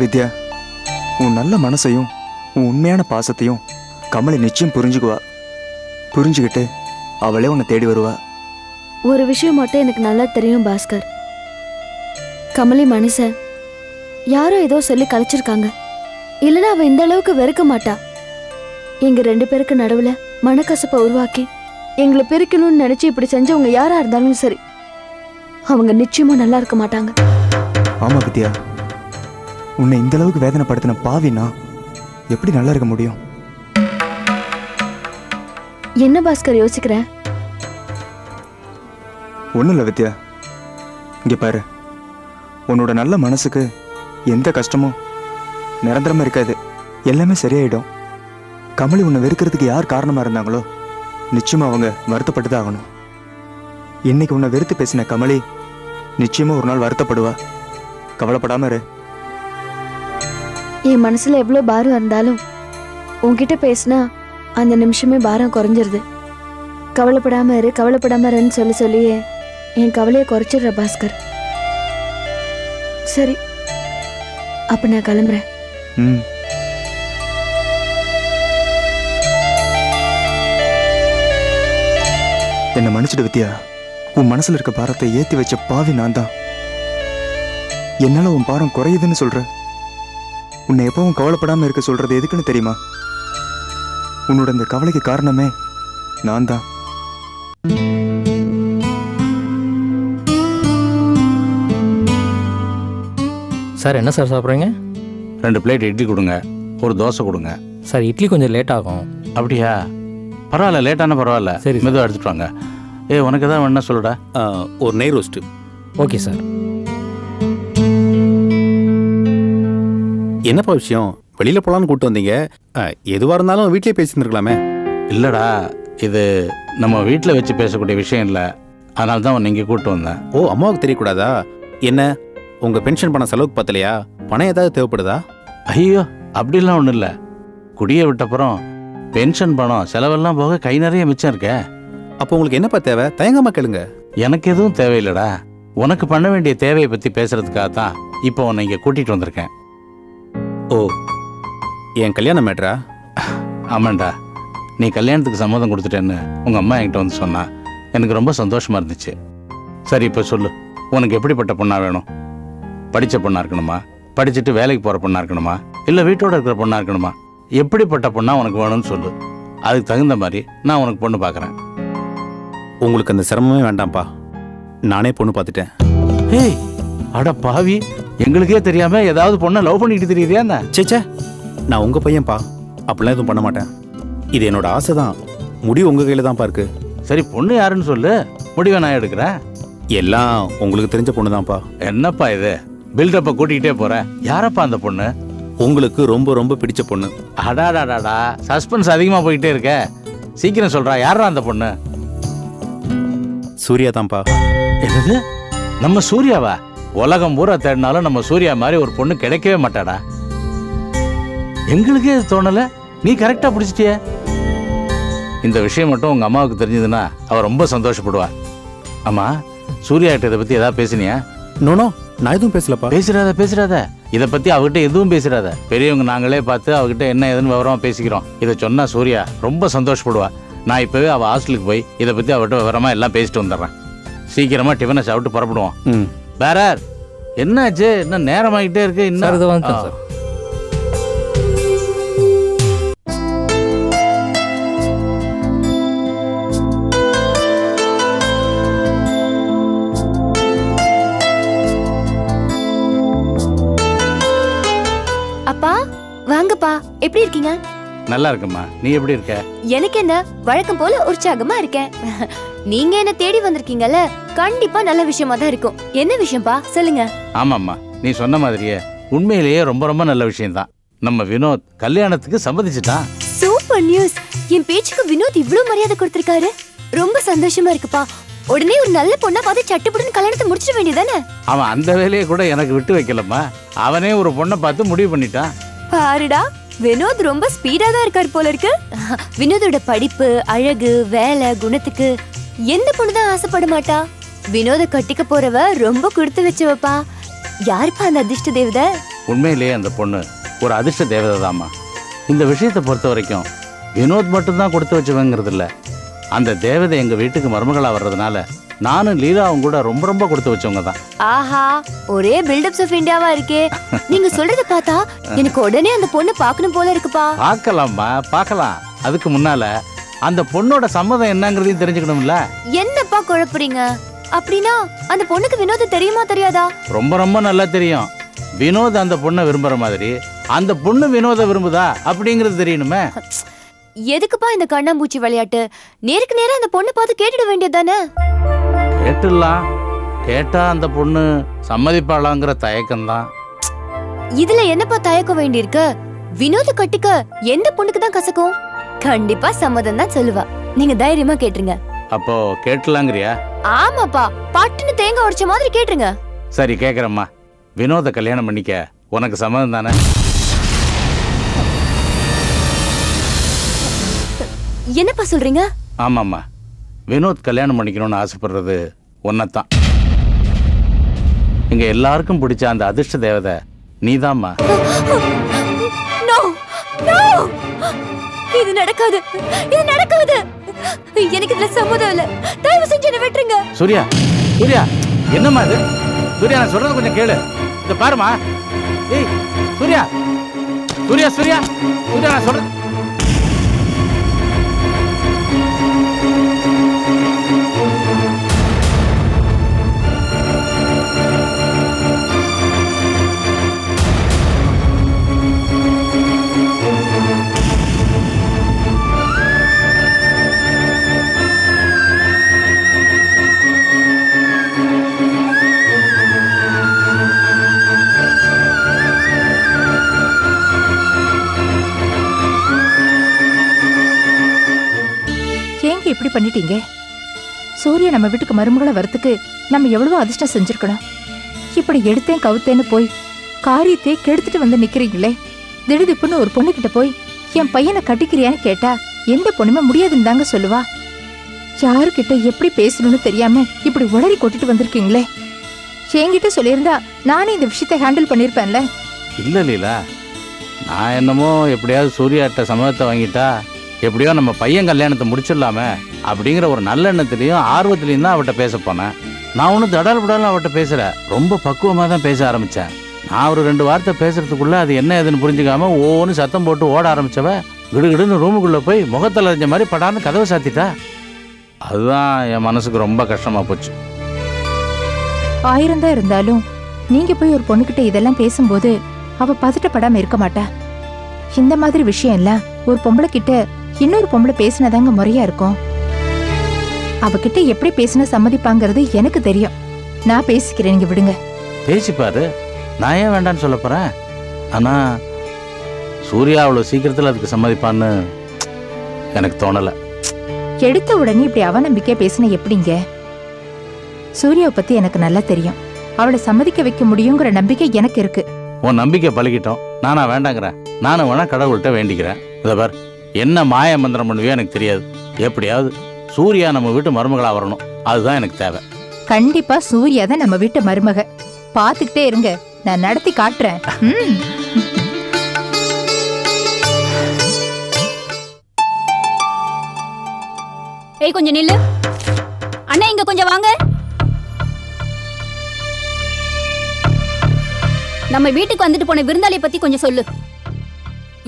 வித்யா உன் நல்ல மனசையும் உன் உண்மையான பாசத்தையும் கமலி நிச்சயம் புரிஞ்சுக்குவா. புரிஞ்சுக்கிட்டு அவளே உன்னை தேடி வருவா. ஒரு விஷயம் மட்டும் எனக்கு நல்லா தெரியும் பாஸ்கர். கமலி மனுஷன் யாரோ ஏதோ சொல்லி கழிச்சிருக்காங்க இல்லைன்னா அவ இந்த அளவுக்கு வெறுக்க மாட்டா. எங்க ரெண்டு பேருக்கு நடுவுல மனக்கசப்பை உருவாக்கி எங்களை பிரிக்கணும்னு நினைச்சு இப்படி செஞ்சவங்க யாரா இருந்தாலும் சரி அவங்க நிச்சயமா நல்லா இருக்க மாட்டாங்க. ஆமா வித்யா. உன்னை இந்த அளவுக்கு வேதனைப்படுத்தின பாவினா எப்படி நல்லா இருக்க முடியும்? என்ன பாஸ்கர் யோசிக்கிற? ஒன்றும் இல்லை வித்யா. இங்கே பாரு. உன்னோட நல்ல மனசுக்கு எந்த கஷ்டமும் நிரந்தரமாக இருக்காது. எல்லாமே சரியாயிடும். கமலி உன்னை வெறுக்கிறதுக்கு யார் காரணமாக இருந்தாங்களோ நிச்சயமாக அவங்க வருத்தப்பட்டு தான் ஆகணும். இன்னைக்கு உன்னை வெறுத்து பேசின கமலி நிச்சயமாக ஒரு நாள் வருத்தப்படுவா. கவலைப்படாம இரு. என் மனசுல எவ்வளோ பாரம் இருந்தாலும் உன்கிட்ட பேசினா அந்த நிமிஷமே பாரம் குறைஞ்சிருது. கவலைப்படாம இரு கவலைப்படாம இருன்னு சொல்லி சொல்லியே என் கவலையை குறைச்சிடுற பாஸ்கர். சரி அப்ப நான் கிளம்புறேன். ம். என்னை மன்னிச்சிடு வித்யா. உன் மனசுல இருக்க பாரத்தை ஏத்தி வச்ச பாவி நான் தான் என்னால உன் பாரம் குறையுதுன்னு சொல்ற. உன்னை எப்பவும் கவலைப்படாம இருக்க சொல்றது எதுக்குன்னு தெரியுமா? உன்னோட இந்த கவலைக்கு காரணமே நான் தான் சார் என்ன சார் சாப்பிட்றீங்க? ரெண்டு பிளேட் இட்லி கொடுங்க ஒரு தோசை கொடுங்க. சார் இட்லி கொஞ்சம் லேட் ஆகும். அப்படியா? பரவாயில்ல லேட்டான பரவாயில்ல. சரி. மெதுவாக எடுத்துட்டு வாங்க. ஏ உனக்கு எதாவது வேணா சொல்லுடா. ஒரு நெய் ரோஸ்ட்டு ஓகே சார். என்னப்பா விஷயம்? வெளியில போலான்னு கூட்டு வந்தீங்க. அஹ், எதுவா இருந்தாலும் வீட்லயே பேசியிருந்துருக்கலாமே. இல்லைடா இது நம்ம வீட்டில் வச்சு பேசக்கூடிய விஷயம் இல்லை. அதனால தான் உன்னை இங்கே கூப்பிட்டு வந்தேன். ஓ அம்மாவுக்கு தெரியக்கூடாதா? என்ன உங்க பென்ஷன் பணம் செலவுக்கு பத்தலையா? பணம் ஏதாவது தேவைப்படுதா? ஐயோ அப்படிலாம் ஒன்றும் இல்லை. குடியை விட்டப்புறம் பென்ஷன் பணம் செலவெல்லாம் போக கை நிறைய மிச்சம் இருக்கே. அப்போ உங்களுக்கு என்னப்பா தேவை? தயங்காம கேளுங்க. எனக்கு எதுவும் தேவையில்லடா. உனக்கு பண்ண வேண்டிய தேவையை பற்றி பேசுறதுக்காக தான் இப்போ உன்னை இங்கே கூட்டிகிட்டு வந்திருக்கேன். ஓ என் கல்யாண மேட்ரா? ஆமாண்டா. நீ கல்யாணத்துக்கு சம்மதம் கொடுத்துட்டேன்னு உங்கள் அம்மா என்கிட்ட வந்து சொன்னா எனக்கு ரொம்ப சந்தோஷமா இருந்துச்சு. சரி இப்போ சொல்லு. உனக்கு எப்படிப்பட்ட பொண்ணா வேணும்? படித்த பொண்ணா இருக்கணுமா? படிச்சுட்டு வேலைக்கு போகிற பொண்ணா இருக்கணுமா? இல்லை வீட்டோட இருக்கிற பொண்ணா இருக்கணுமா? எப்படிப்பட்ட பொண்ணா உனக்கு வேணும்னு சொல்லு. அதுக்கு தகுந்த மாதிரி நான் உனக்கு பொண்ணு பார்க்குறேன் உங்களுக்கு அந்த சிரமமே வேண்டாம்ப்பா. நானே பொண்ணு பார்த்துட்டேன். ஏய் அட பாவி. எங்களுக்கே தெரியாம ஏதாவது பொண்ணை லவ் பண்ணிட்டு தெரியுதியா என்ன? சேச்சே நான் உங்க பையன்ப்பா அப்படிலாம் எதுவும் பண்ண மாட்டேன். இது என்னோட ஆசை தான் முடிவு உங்க கையில தான்ப்பா இருக்கு. சரி பொண்ணு யாருன்னு சொல்லு. முடிவை நான் எடுக்கிறேன். எல்லாம் உங்களுக்கு தெரிஞ்ச பொண்ணு தான்ப்பா. என்னப்பா இது? பில்டப்பை கூட்டிகிட்டே போற. யாரப்பா அந்த பொண்ணு? உங்களுக்கு ரொம்ப ரொம்ப பிடிச்ச பொண்ணு. அடாடாடாடா. சஸ்பென்ஸ் அதிகமா போயிட்டே இருக்க. சீக்கிரம் சொல்றா. யாரா அந்த பொண்ணு? சூர்யா தான்ப்பா. என்னது? நம்ம சூர்யாவா? உலகம் பூரா தேடினாலும் நம்ம சூர்யா மாதிரி ஒரு பொண்ணு கிடைக்கவே மாட்டாடா. எங்களுக்கே இது தோணல. நீ கரெக்டா பிடிச்சிட்டிய. இந்த விஷயம் மட்டும் உங்க அம்மாவுக்கு தெரிஞ்சதுன்னா அவ ரொம்ப சந்தோஷப்படுவா. ஆமா சூர்யா கிட்ட இதை பத்தி ஏதாவது பேசினியா? நோனோ நான் எதுவும் பேசலப்பா. பேசுறாத பேசுறாத. இதை பத்தி அவகிட்ட எதுவும் பேசுறாத. பெரியவங்க நாங்களே பார்த்து அவகிட்ட என்ன ஏதுன்னு விவரமா பேசிக்கிறோம். இதை சொன்னா சூர்யா ரொம்ப சந்தோஷப்படுவா. நான் இப்பவே அவ ஹாஸ்டலுக்கு போய் இதை பத்தி அவகிட்ட விவரமா எல்லாம் பேசிட்டு வந்துடுறேன். சீக்கிரமா டிஃபனை சாப்பிட்டு புறப்படுவோம். வேற என்னாச்சு? இன்னும் நேரமாயிட்டே இருக்கு? சார் இது இன்னும் வந்துட்டேன் ஆ. சார். அப்பா வாங்கப்பா. எப்படி இருக்கீங்க? நல்லா இருக்கும்மா. நீ எப்படி இருக்க? எனக்கு என்ன வழக்கம் போல உற்சாகமா இருக்கேன். நீங்க என்ன தேடி வந்திருக்கீங்கல்ல? கண்டிப்பா நல்ல விஷயமா தான் இருக்கும். என்ன விஷயம்ப்பா? சொல்லுங்க. ஆமாம்மா நீ சொன்ன மாதிரியே. உண்மையிலேயே ரொம்ப ரொம்ப நல்ல விஷயம்தான். நம்ம வினோத் கல்யாணத்துக்கு சம்மதிச்சிட்டான் சூப்பர் நியூஸ். என் பேச்சுக்கு வினோத் இவ்ளோ மரியாதை கொடுத்திருக்காரு. ரொம்ப சந்தோஷமா இருக்குப்பா. உடனே ஒரு நல்ல பொண்ணா பார்த்து சட்டுப்புடுன்னு கல்யாணத்தை முடிச்சிட வேண்டியதானே அவன் அந்த வேலையை கூட எனக்கு விட்டு வைக்கலம்மா. அவனே ஒரு பொண்ணை பார்த்து முடிவு பண்ணிட்டான். பாருடா வினோத் ரொம்ப ஸ்பீடா தான் இருக்காரு போல இருக்கு. வினோதோட படிப்பு அழகு வேலை குணத்துக்கு எந்த பொண்ணு தான் ஆசைப்பட மாட்டா? வினோத கட்டிக்க போறவ ரொம்ப கொடுத்து வச்சவப்பா. யாருப்பா அந்த அதிர்ஷ்ட தேவதை? உண்மையிலேயே அந்த பொண்ணு ஒரு அதிர்ஷ்ட தேவதை இந்த விஷயத்தை பொறுத்த வரைக்கும் வினோத் மட்டும்தான் கொடுத்து வச்சவங்கிறது இல்ல அந்த தேவதை எங்க வீட்டுக்கு மருமகளா வர்றதுனால நானும் லீலாவும் கூட ரொம்ப ரொம்ப கொடுத்து வச்சவங்க தான் ஆஹா ஒரே பில்டப்ஸ் ஆஃப் இந்தியாவா இருக்கே. நீங்க சொல்றத பார்த்தா எனக்கு உடனே அந்த பொண்ணு பார்க்கணும் போல இருக்குப்பா. பார்க்கலாம்மா பார்க்கலாம். அதுக்கு முன்னால அந்த பொண்ணோட சம்மதம் என்னங்கிறதையும் தெரிஞ்சுக்கணும்ல. என்னப்பா குழப்புறீங்க? அப்படின்னா அந்த பொண்ணுக்கு வினோதம் தெரியுமா தெரியாதா? ரொம்ப ரொம்ப நல்லா தெரியும். வினோத் அந்த பொண்ணை விரும்புற மாதிரி அந்த பொண்ணு வினோத விரும்புதா அப்படிங்கிறது தெரியணுமே. எதுக்குப்பா இந்த கண்ணாம்பூச்சி விளையாட்டு? நேருக்கு நேரா அந்த பொண்ணு பார்த்து கேட்டுட வேண்டியதானே கேட்டுடலாம். கேட்டா அந்த பொண்ணு சம்மதிப்பாளாங்கிற தயக்கம்தான். இதுல என்னப்பா தயக்க வேண்டியிருக்கு? வினோத கட்டிக்க எந்த பொண்ணுக்கு தான் கசக்கும்? கண்டிப்பா சம்மதம் தான் சொல்லுவா. நீங்க தைரியமா கேட்டுருங்க. அப்போ கேட்டலாங்கிறியா? ஆமாப்பா பட்டுன்னு தேங்காய் உடைச்ச மாதிரி கேட்டுருங்க. சரி கேக்குறேம்மா. வினோத கல்யாணம் பண்ணிக்க. உனக்கு சம்மதம் தானே? என்னப்பா சொல்றீங்க? ஆமாம்மா. வினோத் கல்யாணம் பண்ணிக்கணும்னு ஆசைப்படுறது உன்னைத்தான். இங்க எல்லாருக்கும் பிடிச்ச அந்த அதிர்ஷ்ட தேவதை நீதாம்மா. இது நடக்காது. இது நடக்காது. எனக்கு இதுல சம்மதம் இல்ல. தயவு செஞ்சு என்ன விட்டுருங்க. சூர்யா சூர்யா என்னம்மா இது? சூர்யா நான் சொல்றது கொஞ்சம் கேளு. இத பாருமா ஏய் சூர்யா. சூர்யா சூர்யா. சூர்யா நான் சொல்றேன் பண்ணிட்டீங்க? சூரிய நம்ம வீட்டுக்கு மருமகளை வரத்துக்கு நம்ம எவ்வளவோ அதிர்ஷ்டம் செஞ்சிருக்கணும். இப்படி எடுத்தேன் கவுத்தேன்னு போய் காரியத்தை கெடுத்துட்டு வந்து நிக்கிறீங்களே? திடுதிப்புன்னு ஒரு பொண்ணுகிட்ட போய் என் பையனை கட்டிக்கிறியான்னு கேட்டா எந்த பொண்ணுமே முடியாதுன்னு தாங்க சொல்லுவா? யாருக்கிட்ட எப்படி பேசணும்னு தெரியாம இப்படி உளறி கொட்டிட்டு வந்திருக்கீங்களே? என்கிட்ட சொல்லியிருந்தா நானே இந்த விஷயத்தை ஹேண்டில் பண்ணிருப்பேன்ல இல்ல லீலா நான் என்னமோ எப்படியாவது சூர்யாட்ட சம்மதத்தை வாங்கிட்டா எப்படியோ நம்ம பையன் கல்யாணத்தை முடிச்சிடலாமே அப்படிங்கிற ஒரு நல்ல எண்ணத்துலையும் தான் அவட்ட பேச போனேன். நான் ஒன்றும் தடால் புடாலும் அவட்ட பேசல. ரொம்ப பக்குவமாக தான் பேச ஆரம்பித்தேன் நான் ஒரு ரெண்டு வார்த்தை பேசுறதுக்குள்ள அது என்ன ஏதுன்னு புரிஞ்சுக்காம ஒவ்வொன்று சத்தம் போட்டு ஓட ஆரம்பிச்சவ கிடுகிடுன்னு ரூமுக்குள்ளே போய் முகத்தில் அறிஞ்ச மாதிரி படான்னு கதவை சாத்திட்டா. அதுதான் என் மனசுக்கு ரொம்ப கஷ்டமாக போச்சு. ஆயிரம் தான் இருந்தாலும் நீங்க போய் ஒரு பொண்ணுகிட்ட இதெல்லாம் பேசும்போது அவ பதட்டப்படாம இருக்க மாட்டா. இந்த மாதிரி விஷயம் எல்லாம் ஒரு பொம்பளை கிட்ட இன்னொரு பொம்பளை பேசினதாங்க முறையா இருக்கும். அவகிட்ட எப்படி பேசினா சம்மதிப்பாங்கிறது எனக்கு தெரியும். நான் பேசிக்கிறேன் நீங்க விடுங்க. பேசிப்பாரு நான் ஏன் வேண்டான்னு சொல்ல போறேன்? ஆனா சூர்யா அவ்வளோ சீக்கிரத்தில் அதுக்கு சம்மதிப்பான்னு எனக்கு தோணலை. எடுத்த உடனே இப்படி அவநம்பிக்கையா பேசின எப்படிங்க? சூர்யாவை பத்தி எனக்கு நல்லா தெரியும். அவளை சம்மதிக்க வைக்க முடியுங்கிற நம்பிக்கை எனக்கு இருக்கு. உன் நம்பிக்கை பழகிட்டோம். நானா வேண்டாங்கிறேன். நானும் வேணா கடவுள்கிட்ட வேண்டிக்கிறேன். இதை பார். என்ன மாய மந்திரம் பண்ணுவியோ எனக்கு தெரியாது. எப்படியாவது சூர்யா நம்ம வீட்டு மருமகளா வரணும். அதுதான் எனக்கு தேவை. கண்டிப்பா சூர்யா தான் நம்ம வீட்டு மருமக. பாத்துக்கிட்டே இருங்க. நான் நடத்தி காட்டுறேன். ஏய் கொஞ்சம் நில்லு. அண்ணா இங்க கொஞ்சம் வாங்க. நம்ம வீட்டுக்கு வந்துட்டு போன விருந்தாளியை பத்தி கொஞ்சம் சொல்லு.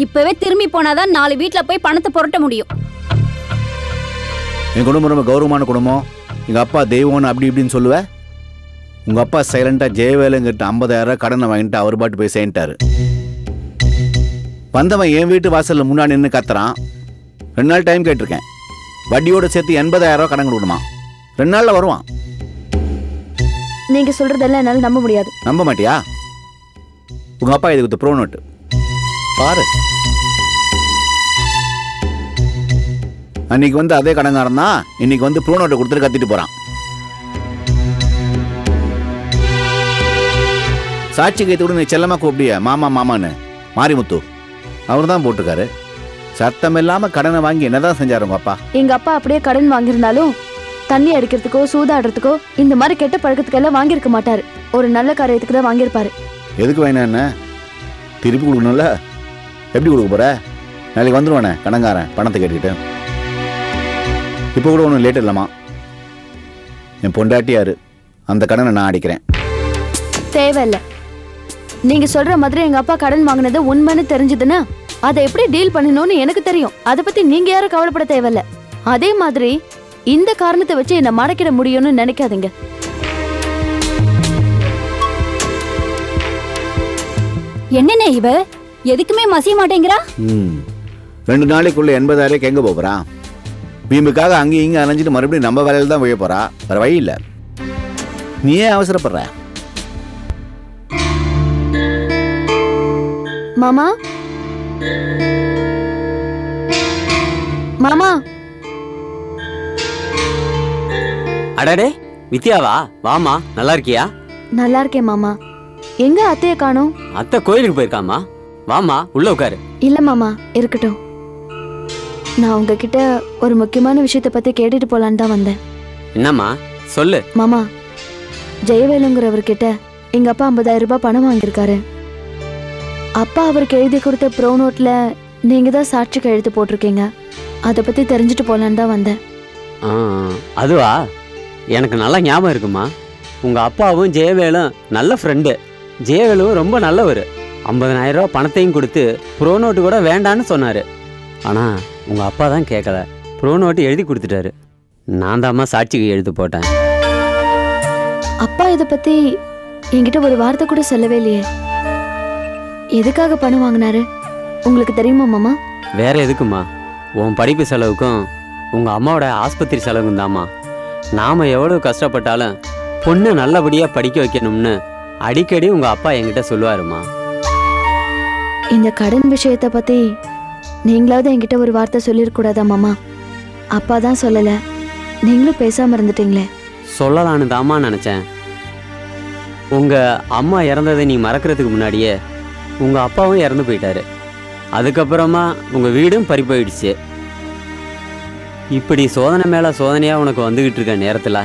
இப்பவே திரும்பி போனாதான் நாலு வீட்ல போய் பணத்தை புரட்ட முடியும். என் குடும்பம் ரொம்ப கௌரவமான குடும்பம். எங்கள் அப்பா தெய்வம்னு அப்படி இப்படின்னு சொல்லுவேன் உங்கள் அப்பா சைலண்டாக ஜெயவேலுங்கிட்ட ஐம்பதாயிரம் கடனை வாங்கிட்டு அவர் பாட்டு போய் சேர்ந்துட்டாரு. வந்தவன் என் வீட்டு வாசலில் முன்னாடி நின்று கத்துறான். ரெண்டு நாள் டைம் கேட்டிருக்கேன். வட்டியோட சேர்த்து எண்பதாயிரம் ரூபாய் கடன் கொடுக்கணுமா? ரெண்டு நாளில் வருவான். நீங்க சொல்றதெல்லாம் என்னால நம்ப முடியாது. நம்ப மாட்டியா? உங்கள் அப்பா இதுக்கு ப்ரோ நோட்டு பாரு. அன்னைக்கு வந்து அதே கடங்காரன் தான் இன்னைக்கு வந்து ப்ரூ நோட்டை கொடுத்துட்டு கத்திட்டு போறான். சாட்சி கைத்தோடு நீ செல்லமா கூப்பிடிய? மாமா மாமான்னு. மாரிமுத்து. அவர் தான் போட்டிருக்காரு. சத்தம் இல்லாம கடனை வாங்கி என்னதான் செஞ்சாரு உங்க அப்பா? எங்க அப்பா அப்படியே கடன் வாங்கியிருந்தாலும் தண்ணி அடிக்கிறதுக்கோ சூதாடுறதுக்கோ இந்த மாதிரி கெட்ட பழக்கத்துக்கெல்லாம் வாங்கியிருக்க மாட்டாரு. ஒரு நல்ல காரியத்துக்கு தான் வாங்கியிருப்பாரு. எதுக்கு வேணா என்ன? திருப்பி கொடுக்கணும்ல? எப்படி கொடுக்க போற? நாளைக்கு வந்துருவானே கடன்காரன் பணத்தை கேட்டுக்கிட்டு. இப்போ கூட ஒன்றும் லேட் இல்லைம்மா. என் பொண்டாட்டியாரு அந்த கடனை நான் அடிக்கிறேன். தேவையில்ல. நீங்க சொல்ற மாதிரி எங்க அப்பா கடன் வாங்கினது உண்மைன்னு தெரிஞ்சதுன்னா அதை எப்படி டீல் பண்ணணும்னு எனக்கு தெரியும். அதை பத்தி நீங்க யாரும் கவலைப்பட தேவையில்ல. அதே மாதிரி இந்த காரணத்தை வச்சு என்ன மடக்கிட முடியும்னு நினைக்காதீங்க. என்னண்ணே இவ? எதுக்குமே மசிய மாட்டேங்கிறா? ம். ரெண்டு நாளைக்குள்ள எண்பதாயிரம் எங்கே போகிறான் வீம்புக்காக அங்கேயும் இங்கே அலைஞ்சிட்டு மறுபடியும் நம்ம வேலையில் தான் போய போறா. வேற வழி இல்லை. நீ ஏன் அவசரப்படுற? மாமா? மாமா? அடடே வித்யாவா? வாமா நல்லா இருக்கியா? நல்லா இருக்கேன் மாமா. எங்க அத்தைய காணோம்? அத்தை கோயிலுக்கு போயிருக்காமா வாமா உள்ள உட்காரு இல்ல மாமா இருக்கட்டும். நான் உங்ககிட்ட ஒரு முக்கியமான விஷயத்தை பத்தி கேட்டுட்டு போலான்னு தான் வந்தேன். என்னம்மா? சொல்லு. மாமா ஜெயவேலுங்கிறவர்கிட்ட எங்க அப்பா 50000 ரூபாய் பணம் வாங்கியிருக்காரு. அப்பா அவருக்கு எழுதி கொடுத்த ப்ரோ நோட்ல நீங்க தான் சாட்சி கையெழுத்து போட்டிருக்கீங்க. அதை பத்தி தெரிஞ்சுட்டு போலான்னு தான் வந்தேன். அதுவா? எனக்கு நல்லா ஞாபகம் இருக்குமா? உங்க அப்பாவும் ஜெயவேலும் நல்ல ஃப்ரெண்டு ஜெயவேலும் ரொம்ப நல்லவர். 50000 ரூபா பணத்தையும் கொடுத்து ப்ரோ நோட்டு கூட வேண்டான்னு சொன்னாரு. ஆனா உங்க அப்பா தான் கேட்கல ப்ரோ நோட்டு எழுதி கொடுத்துட்டாரு. நான் தாம்மா சாட்சிக்கு எழுதி போட்டேன். அப்பா இதை பத்தி என்கிட்ட ஒரு வார்த்தை கூட சொல்லவே இல்லையே. எதுக்காக பணம் வாங்கினாரு? உங்களுக்கு தெரியுமா மாமா? வேற எதுக்குமா உன் படிப்பு செலவுக்கும் உங்க அம்மாவோட ஆஸ்பத்திரி செலவுக்கும் தாம்மா. நாம எவ்வளவு கஷ்டப்பட்டாலும் பொண்ணை நல்லபடியா படிக்க வைக்கணும்னு அடிக்கடி உங்க அப்பா என்கிட்ட சொல்லுவாருமா இந்த கடன் விஷயத்தை பத்தி நீங்களாவது என்கிட்ட ஒரு வார்த்தை சொல்லிருக்கூடாதா மாமா? அப்பா தான் சொல்லல. நீங்களும் பேசாம இருந்துட்டீங்களே. சொல்லலான்னு தாம்மா நினைச்சேன். உங்க அம்மா இறந்ததை நீ மறக்கிறதுக்கு முன்னாடியே உங்க அப்பாவும் இறந்து போயிட்டாரு. அதுக்கப்புறமா உங்க வீடும் பறி போயிடுச்சு. இப்படி சோதனை மேல சோதனையா உனக்கு வந்துகிட்டு இருக்க நேரத்துல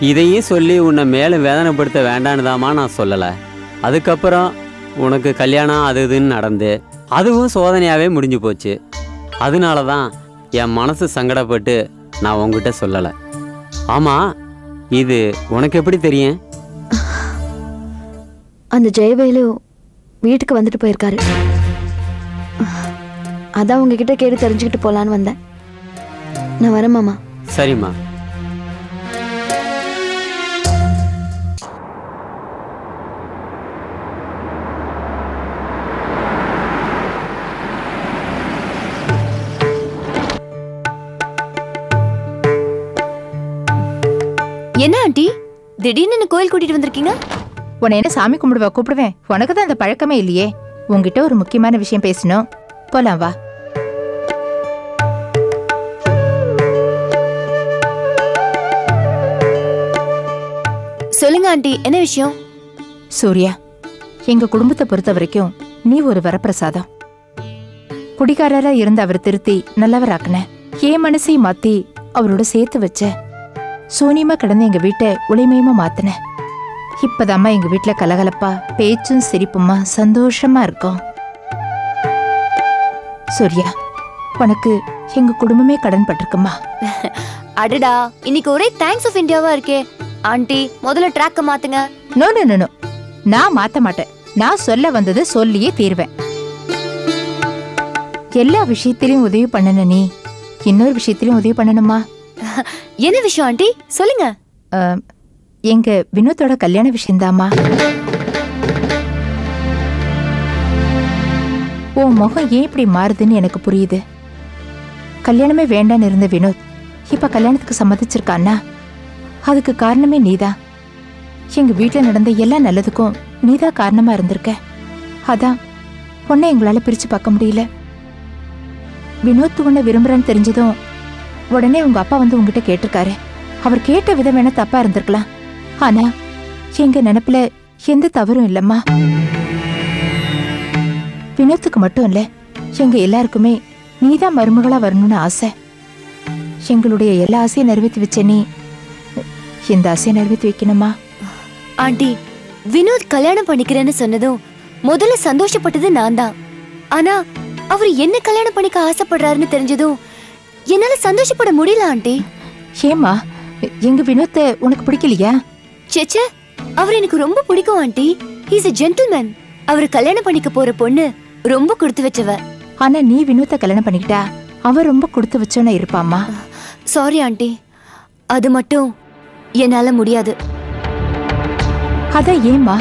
இதையும் சொல்லி உன்னை மேலே வேதனைப்படுத்த வேண்டான்னு தாம்மா நான் சொல்லலை. அதுக்கப்புறம் உனக்கு கல்யாணம் அது இதுன்னு நடந்து அதுவும் சோதனையாவே முடிஞ்சு போச்சு. அதனால தான் என் மனசு சங்கடப்பட்டு நான் உங்ககிட்ட சொல்லலை. ஆமா இது உனக்கு எப்படி தெரியும்? அந்த ஜெயவேலு வீட்டுக்கு வந்துட்டு போயிருக்காரு. அதான் உங்ககிட்ட கேட்டு தெரிஞ்சுக்கிட்டு போலான்னு வந்தேன். நான் வரேன் மாமா. சரிம்மா. என்ன ஆண்டி? திடீர்னு என்ன கோயில் கூட்டிட்டு வந்திருக்கீங்க? உன்னை என்ன சாமி கும்பிடுவா கூப்பிடுவேன். உனக்கு தான் அந்த பழக்கமே இல்லையே. உன்கிட்ட ஒரு முக்கியமான விஷயம் பேசணும். போலாம் வா. சொல்லுங்க ஆண்டி என்ன விஷயம்? சூர்யா எங்க குடும்பத்தை பொறுத்த வரைக்கும் நீ ஒரு வரப்பிரசாதம். குடிகாரரா இருந்த அவர் திருத்தி நல்லவராக்குன. என் மனசை மாத்தி அவரோட சேர்த்து வச்ச சூனியமா கிடந்து எங்க வீட்டை ஒளிமயமா மாத்தின. இப்பதாம்மா எங்க வீட்ல கலகலப்பா பேச்சும் சிரிப்புமா சந்தோஷமா இருக்கும். சூர்யா உனக்கு எங்க குடும்பமே கடன் பட்டிருக்குமா? அடடா இன்னைக்கு ஒரே தேங்க்ஸ் ஆஃப் இந்தியாவா இருக்கே. ஆண்டி முதல்ல ட்ராக்க மாத்துங்க. நோ நோ, நோ நான் மாத்த மாட்டேன். நான் சொல்ல வந்தது சொல்லியே தீர்வேன். எல்லா விஷயத்திலையும் உதவி பண்ணன நீ. இன்னொரு விஷயத்திலையும் உதவி பண்ணணுமா? என்ன விஷயம் ஆண்டி? சொல்லுங்க. எங்க வினோத்தோட கல்யாண விஷயம்தாம்மா. உன் முகம் ஏன் இப்படி மாறுதுன்னு எனக்கு புரியுது. கல்யாணமே வேண்டான்னு இருந்த வினோத் இப்ப கல்யாணத்துக்கு சம்மதிச்சிருக்கான்னா? அதுக்கு காரணமே நீதான் எங்க வீட்டுல நடந்த எல்லா நல்லதுக்கும் நீதான் காரணமா இருந்திருக்க. அதான் உன்னை எங்களால பிரிச்சு பார்க்க முடியல. வினோத் உன்னை விரும்புறேன்னு தெரிஞ்சதும் உடனே உங்க அப்பா வந்து உங்ககிட்ட கேட்டிருக்காரு. அவர் கேட்ட விதம் வேணா தப்பா இருந்திருக்கலாம். ஆனா எங்க நினைப்புல எந்த தவறும் இல்லம்மா. வினோத்துக்கு மட்டும் இல்ல எங்க எல்லாருக்குமே நீதான் மருமகளா வரணும்னு ஆசை. எங்களுடைய எல்லா ஆசையும் நிறைவேற்றி வச்ச நீ இந்த ஆசையை நிறைவேற்றி வைக்கணுமா? ஆண்டி வினோத் கல்யாணம் பண்ணிக்கிறேன்னு சொன்னதும் முதல்ல சந்தோஷப்பட்டது நான் தான் ஆனா அவர் என்ன கல்யாணம் பண்ணிக்க ஆசைப்படுறாருன்னு தெரிஞ்சதும் என்னால சந்தோஷப்பட முடியல ஆண்டி. ஏமா எங்க வினோத்தை உனக்கு பிடிக்கலையா? சேச்சே அவர் எனக்கு ரொம்ப பிடிக்கும் ஆண்டி. He's a gentleman. அவர் கல்யாணம் பண்ணிக்க போற பொண்ணு ரொம்ப கொடுத்து வச்சவ. ஆனா நீ வினோத்தை கல்யாணம் பண்ணிக்கிட்டா அவ ரொம்ப கொடுத்து வச்சோன்னு இருப்பாம்மா. Sorry aunty. அது மட்டும் என்னால முடியாது. அதான் ஏம்மா?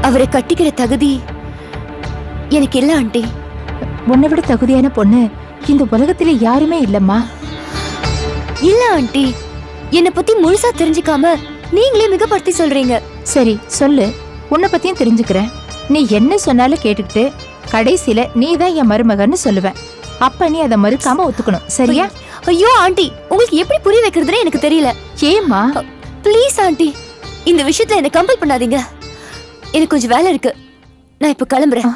அவரை கட்டிக்கிற தகுதி எனக்கு இல்ல ஆண்டி. உன்னை விட தகுதியான பொண்ணு இந்த உலகத்துல யாருமே இல்லம்மா. இல்ல ஆண்டி. என்னை பத்தி முழுசா தெரிஞ்சுக்காம நீங்களே மிகப்படுத்தி சொல்றீங்க. சரி சொல்லு. உன்னை பத்தியும் தெரிஞ்சுக்கிறேன். நீ என்ன சொன்னாலும் கேட்டுக்கிட்டு கடைசியில நீ தான் என் மருமகன்னு சொல்லுவேன். அப்ப நீ அதை மறுக்காம ஒத்துக்கணும். சரியா? ஐயோ ஆண்டி. உங்களுக்கு எப்படி புரிய வைக்கிறதுன்னு எனக்கு தெரியல. ஏம்மா? Please aunty. இந்த விஷயத்துல என்ன கம்பல் பண்ணாதீங்க. எனக்கு கொஞ்சம் வேலை இருக்கு. நான் இப்ப கிளம்புறேன்.